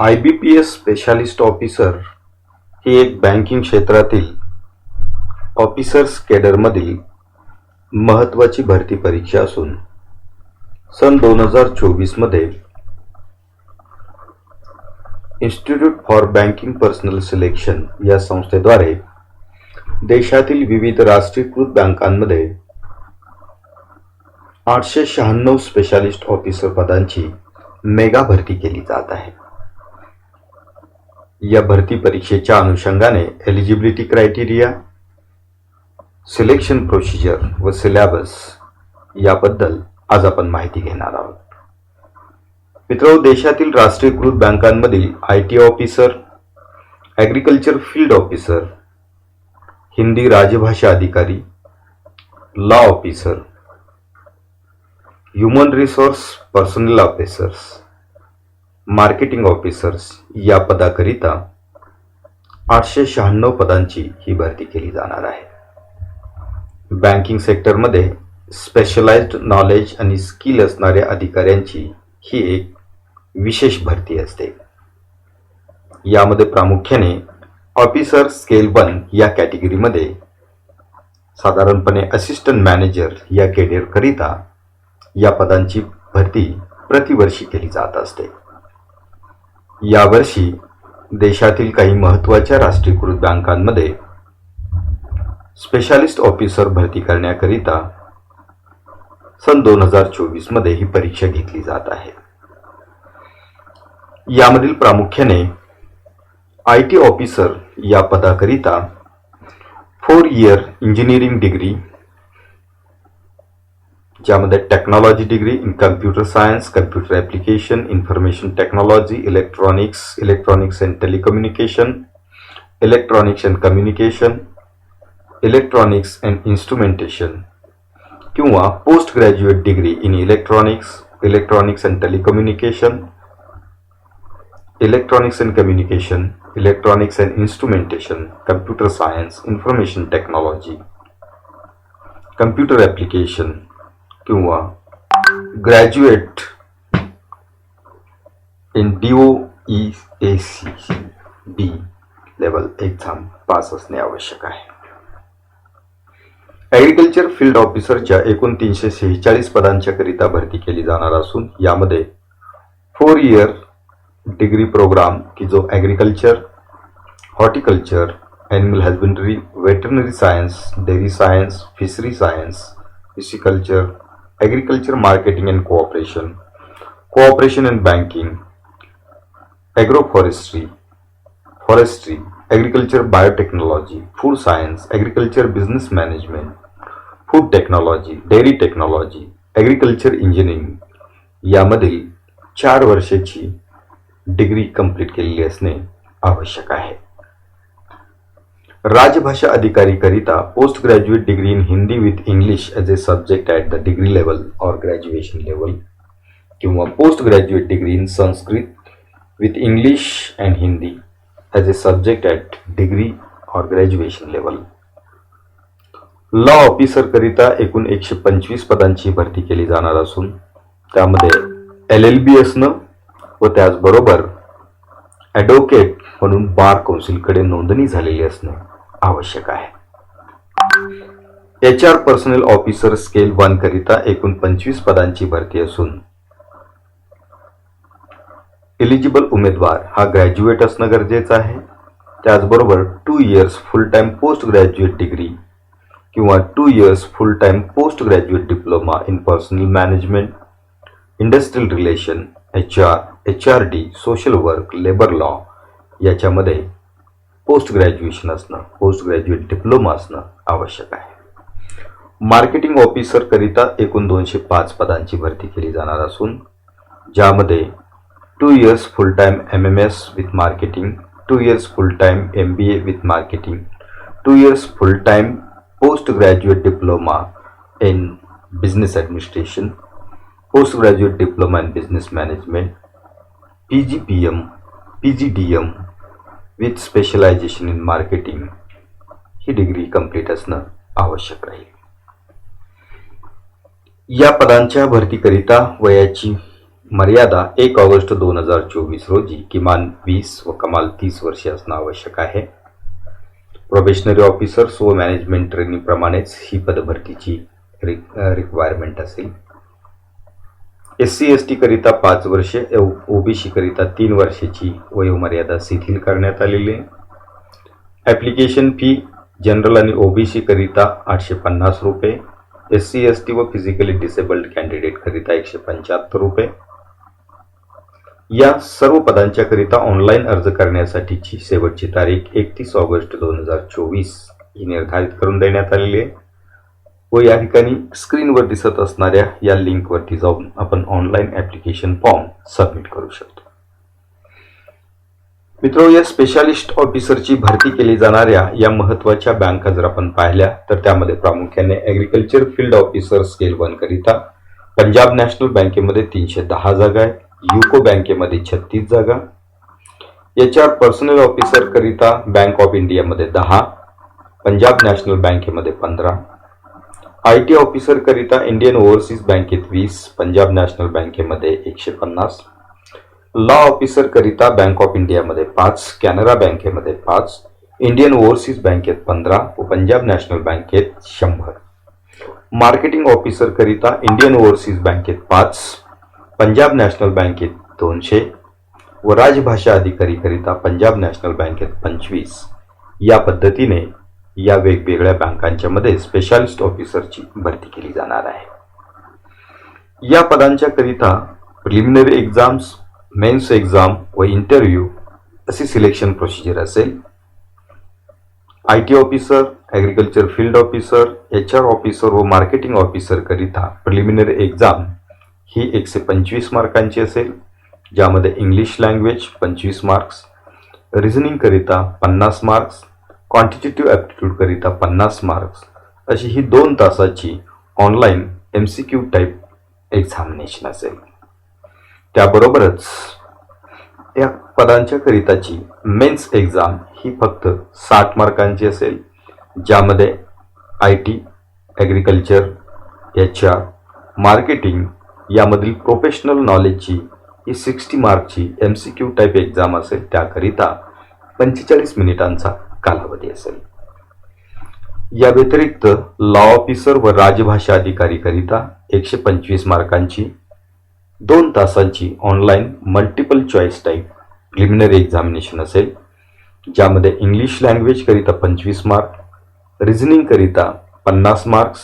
I B P S specialist officer ही एक banking क्षेत्रातील officers केडरमधील महत्त्वाची भरती परीक्षा असून सन दोन हजार चोवीसमध्ये institute for banking personnel selection या संस्थेद्वारे देशातील विविध राष्ट्रीयकृत बँकांमध्ये आठशे शहाण्णव स्पेशालिस्ट ऑफिसर पदांची मेगा भरती केली जात आहे. या भरती परीक्षेच्या अनुषंगाने एलिजिबिलिटी क्रायटेरिया सिलेक्शन प्रोसिजर व सिलेबस याबद्दल आज आपण माहिती घेणार आहोत. मित्र देशातील राष्ट्रीयकृत बँकांमधील I T officer agriculture field officer Hindi राजभाषा अधिकारी law officer human resource personnel officers marketing officers या पदाकरिता आठशे शहाण्णव पदांची ही भरती केली जाणार आहे. बँकिंग सेक्टरमध्ये स्पेशलाइज्ड नॉलेज आणि स्किल असणाऱ्या अधिकाऱ्यांची ही एक विशेष भरती असते. यामध्ये प्रामुख्याने ऑफिसर स्केल वन या कॅटेगरीमध्ये साधारणपणे असिस्टंट मॅनेजर या करिता या पदांची भरती प्रतिवर्षी केली जात असते. यावर्षी देशातील काही महत्त्वाच्या राष्ट्रीयकृत बँकांमध्ये स्पेशालिस्ट ऑफिसर भरती करण्याकरिता सन दोन हजार चोवीसमध्ये ही परीक्षा घेतली जात आहे. यामधील प्रामुख्याने आय टी ऑफिसर या पदाकरिता फोर इयर इंजिनिअरिंग डिग्री ज्यामध्ये technology degree in computer science computer application information technology electronics electronics and telecommunication electronics and communication electronics and instrumentation किंवा post graduate degree in electronics electronics and telecommunication electronics and communication electronics and instrumentation computer science information technology computer application किंवा graduate in D O E A C B level exam pass असणे आवश्यक आहे. Agriculture field ऑफिसरच्या एकूण तीनशे सेहेचाळीस पदांच्या करिता भरती केली जाणार असून यामध्ये फोर इयर डिग्री प्रोग्राम की जो agriculture horticulture animal husbandry veterinary science dairy science fishery science pisciculture agriculture marketing and cooperation cooperation and banking agroforestry forestry agriculture biotechnology food science agriculture business management food technology dairy technology agriculture engineering यामधील चार वर्षाची degree complete केलेली असणे आवश्यक आहे. राजभाषा अधिकारी करिता post graduate degree in Hindi with English as a subject at the degree level or graduation level किंवा post graduate degree in Sanskrit with English and Hindi as a subject at degree or graduation level law officer करिता एकूण एकशे पंचवीस पदांची भरती केली जाणार असून त्यामध्ये एल एल बी असणं व त्याचबरोबर ॲडव्होकेट म्हणून बार कौन्सिलकडे नोंदणी झालेली असणे. आवश्यक आहे. H R personnel officer scale one करिता एकूण पंचवीस पदांची भरती असून एलिजिबल उमेदवार हा ग्रॅज्युएट असणं गरजेचं आहे. त्याचबरोबर two years full time post graduate degree किंवा two years full time post graduate diploma in personnel management industrial relation H R H R D social work labour law याच्यामध्ये पोस्ट ग्रॅज्युएशन असणं post graduate diploma असणं आवश्यक आहे. Marketing ऑफिसरकरिता एकूण दोनशे पाच पदांची भरती केली जाणार असून ज्यामध्ये two years full time M M S with marketing two years full time M B A with marketing two years full time post graduate diploma in business administration post graduate diploma in business management P G P M P G D M with specialisation in marketing he degree complete असणं आवश्यक राहील. या पदांच्या भरतीकरिता वयाची मर्यादा एक August दोन हजार चोवीस रोजी किमान वीस व कमाल तीस वर्षे असणं आवश्यक आहे. प्रोबेशनरी ऑफिसर्स व मॅनेजमेंट ट्रेनिंगप्रमाणेच ही पदभरतीची रिक्वायरमेंट असेल. एस सी एस टीकरिता पाच वर्षे ओबीसी करिता तीन वर्षाची वयोमर्यादा शिथिल करण्यात आलेली आहे. ॲप्लिकेशन फी जनरल आणि ओबीसी करिता आठशे पन्नास रुपये एस सी एस टी व फिजिकली डिसेबल्ड कॅन्डिडेटकरिता एकशे पंच्याहत्तर रुपये. या सर्व पदांच्याकरिता ऑनलाईन अर्ज करण्यासाठीची शेवटची तारीख एकतीस ऑगस्ट दोन हजार चोवीस ही निर्धारित करून देण्यात आलेली आहे. व या ठिकाणी स्क्रीनवर दिसत असणाऱ्या या लिंकवरती जाऊन आपण ऑनलाईन ॲप्लिकेशन फॉर्म सबमिट करू शकतो. मित्रो या स्पेशालिस्ट ऑफिसरची भरती केली जाणाऱ्या या महत्त्वाच्या बँका जर आपण पाहिल्या तर त्यामध्ये प्रामुख्याने agriculture field officer scale one करिता पंजाब नॅशनल बँकेमध्ये तीनशे दहा जागा आहे युको बँकेमध्ये छत्तीस जागा. एच आर पर्सनल ऑफिसर करिता बँक ऑफ इंडियामध्ये दहा पंजाब नॅशनल बँकेमध्ये पंधरा आय टी ऑफिसरकरिता इंडियन ओव्हरसीज बँकेत वीस पंजाब नॅशनल बँकेमध्ये एकशे पन्नास लॉ ऑफिसरकरिता बँक ऑफ इंडियामध्ये पाच कॅनरा बँकेमध्ये पाच इंडियन ओव्हरसीज बँकेत पंधरा व पंजाब नॅशनल बँकेत शंभर. मार्केटिंग ऑफिसरकरिता इंडियन ओव्हरसीज बँकेत पाच पंजाब नॅशनल बँकेत दोनशे व राजभाषा अधिकारीकरिता पंजाब नॅशनल बँकेत पंचवीस. या पद्धतीने या वेगवेगळ्या बँकांच्या मध्ये स्पेशालिस्ट ऑफिसरची भरती केली जाणार आहे. या पदांच्या करिता प्रिलिमिनरी एक्झाम्स मेन्स एक्झाम व इंटरव्ह्यू अशी सिलेक्शन प्रोसिजर असेल. I T officer agriculture field officer H R officer व मार्केटिंग ऑफिसरकरिता प्रिलिमिनरी एक्झाम ही एकशे पंचवीस मार्कांची असेल ज्यामध्ये इंग्लिश लँग्वेज पंचवीस मार्क्स रिझनिंगकरिता पन्नास मार्क्स क्वांटिटेटिव्ह ॲप्टिट्यूडकरिता पन्नास मार्क्स अशी ही दोन तासाची online M C Q type examination असेल. त्याबरोबरच या पदांच्याकरिताची मेन्स एक्झाम ही फक्त साठ मार्कांची असेल. ज्यामध्ये I T agriculture H R marketing यामधील प्रोफेशनल नॉलेजची ही sixty मार्कची M C Q type exam असेल. त्याकरिता पंचेचाळीस मिनिटांचा कालावधी असेल. या व्यतिरिक्त लॉ ऑफिसर व राजभाषा अधिकारी करिता एकशे पंचवीस मार्कांची दोन तासांची online multiple choice type preliminary examination असेल ज्यामध्ये इंग्लिश लँग्वेज करिता पंचवीस मार्क रिझनिंगकरिता पन्नास marks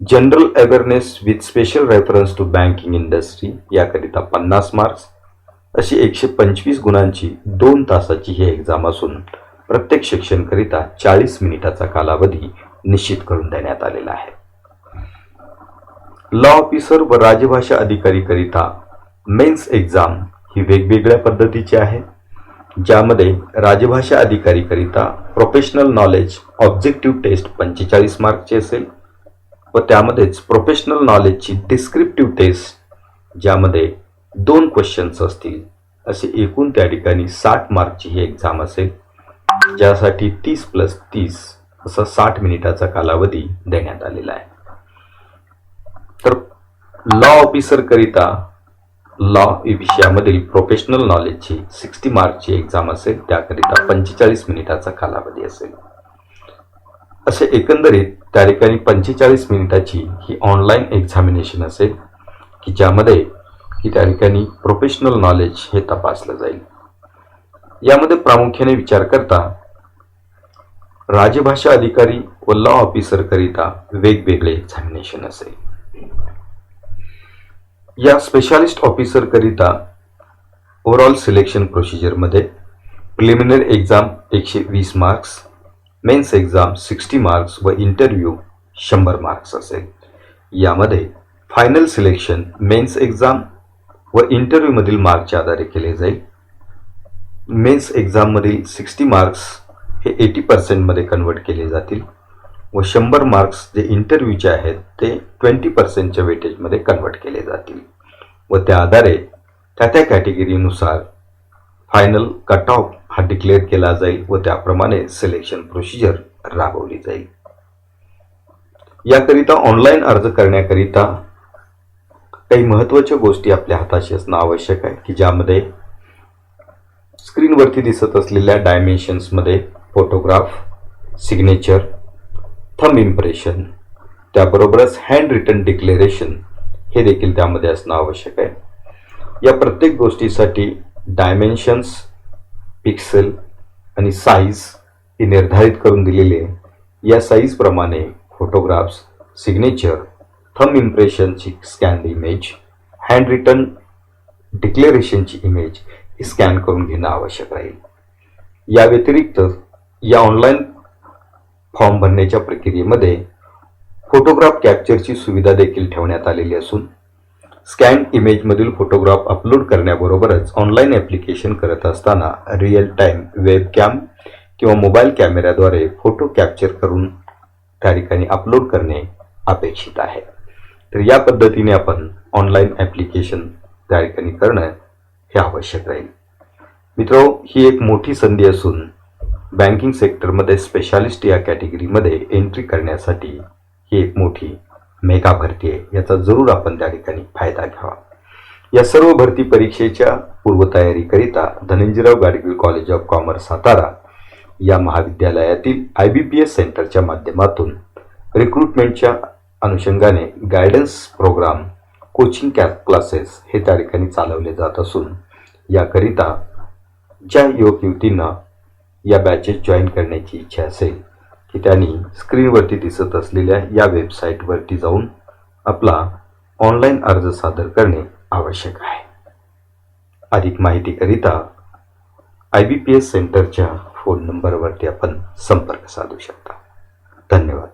general awareness with special reference to banking industry याकरिता पन्नास मार्क्स अशी एकशे पंचवीस गुणांची दोन तासाची ही एक्झाम असून प्रत्येक शिक्षणकरिता चाळीस मिनिटाचा कालावधी निश्चित करून देण्यात आलेला आहे. लॉ ऑफिसर व राजभाषा अधिकारी करिता मेन्स एक्झाम ही वेगवेगळ्या पद्धतीची आहे ज्यामध्ये राजभाषा अधिकारी करिता प्रोफेशनल नॉलेज ऑब्जेक्टिव्ह टेस्ट पंचेचाळीस मार्कची असेल व त्यामध्येच प्रोफेशनल नॉलेजची डिस्क्रिप्टिव्ह टेस्ट ज्यामध्ये दोन क्वेश्चन्स असतील असे एकूण त्या ठिकाणी साठ मार्कची ही एक्झाम असेल. ज्यासाठी तीस प्लस तीस असा साठ मिनिटाचा कालावधी देण्यात आलेला आहे. तर लॉ ऑफिसर करिता लॉ विषयामधील प्रोफेशनल नॉलेजची सिक्स्टी मार्कची एक्झाम असेल त्याकरिता पंचेचाळीस मिनिटाचा कालावधी असेल. असे एकंदरीत त्या ठिकाणी पंचेचाळीस मिनिटाची ही ऑनलाईन एक्झामिनेशन असेल की ज्यामध्ये की त्या ठिकाणी प्रोफेशनल नॉलेज हे तपासलं जाईल. यामध्ये प्रामुख्याने विचार करता राजभाषा अधिकारी व लॉ ऑफिसर करिता वेगवेगळे एक्झामिनेशन असेल या स्पेशालिस्ट ऑफिसर करिता ओव्हरऑल सिलेक्शन प्रोसिजरमध्ये प्रिलिमिनरी एक्झाम एकशे वीस marks mains exam sixty marks व इंटरव्ह्यू शंभर मार्क्स असेल यामध्ये फायनल सिलेक्शन मेन्स एक्झाम व इंटरव्ह्यूमधील मार्कच्या आधारे केले जाईल. मेन्स एक्झाममधील सिक्स्टी मार्क्स हे एटी पर्सेंटमध्ये कन्वर्ट केले जातील व शंभर मार्क्स जे इंटरव्ह्यूचे आहेत ते ट्वेंटी पर्सेंटच्या वेटेजमध्ये कन्वर्ट केले जातील. व त्या आधारे त्या त्या कॅटेगरीनुसार फायनल कट ऑफ हा डिक्लेअर केला जाईल व त्याप्रमाणे सिलेक्शन प्रोसिजर राबवली जाईल. याकरिता ऑनलाईन अर्ज करण्याकरिता काही महत्त्वाच्या गोष्टी आपल्या हाताशी असणं आवश्यक आहे की ज्यामध्ये स्क्रीनवरती दिसत असलेल्या डायमेन्शन्समध्ये फोटोग्राफ सिग्नेचर थंब इम्प्रेशन त्याबरोबरच हँड रिटर्न डिक्लेरेशन हे देखील त्यामध्ये असणं आवश्यक आहे या प्रत्येक गोष्टीसाठी डायमेन्शन्स पिक्सेल आणि साईज ही निर्धारित करून दिलेले आहे. या साईजप्रमाणे फोटोग्राफ्स सिग्नेचर थंब इम्प्रेशनची स्कॅन इमेज हँड रिटर्न डिक्लेरेशनची इमेज स्कॅन करून घेणं आवश्यक राहील. या व्यतिरिक्त या ऑनलाईन फॉर्म भरण्याच्या प्रक्रियेमध्ये फोटोग्राफ कॅप्चरची सुविधा देखील ठेवण्यात आलेली असून स्कॅन इमेजमधील फोटोग्राफ अपलोड करण्याबरोबरच ऑनलाईन ॲप्लिकेशन करत असताना रिअल टाईम वेब कॅम किंवा मोबाईल कॅमेऱ्याद्वारे फोटो कॅप्चर करून त्या ठिकाणी अपलोड करणे अपेक्षित आहे. तर या पद्धतीने आपण ऑनलाईन ॲप्लिकेशन त्या ठिकाणी करणं हे आवश्यक राहील. मित्रो ही एक मोठी संधी असून बँकिंग सेक्टरमध्ये स्पेशालिस्ट या कॅटेगरीमध्ये एंट्री करण्यासाठी ही एक मोठी मेगा भरती आहे. याचा जरूर आपण त्या ठिकाणी फायदा घ्यावा. या सर्व भरती परीक्षेच्या पूर्वतयारीकरिता Dhananjayrao Gadgil college of commerce Satara या महाविद्यालयातील आय बी पी एस सेंटरच्या माध्यमातून रिक्रुटमेंटच्या अनुषंगाने गायडन्स प्रोग्राम कोचिंग कॅ क्लासेस हे त्या ठिकाणी चालवले जात असून याकरिता ज्या युवक युवतींना या बॅचेस जॉईन करण्याची इच्छा असेल की त्यांनी स्क्रीनवरती दिसत असलेल्या या वेबसाईटवरती जाऊन आपला ऑनलाईन अर्ज सादर करणे आवश्यक आहे. अधिक माहितीकरिता आय बी पी एस सेंटरच्या फोन नंबरवरती आपण संपर्क साधू शकता. धन्यवाद.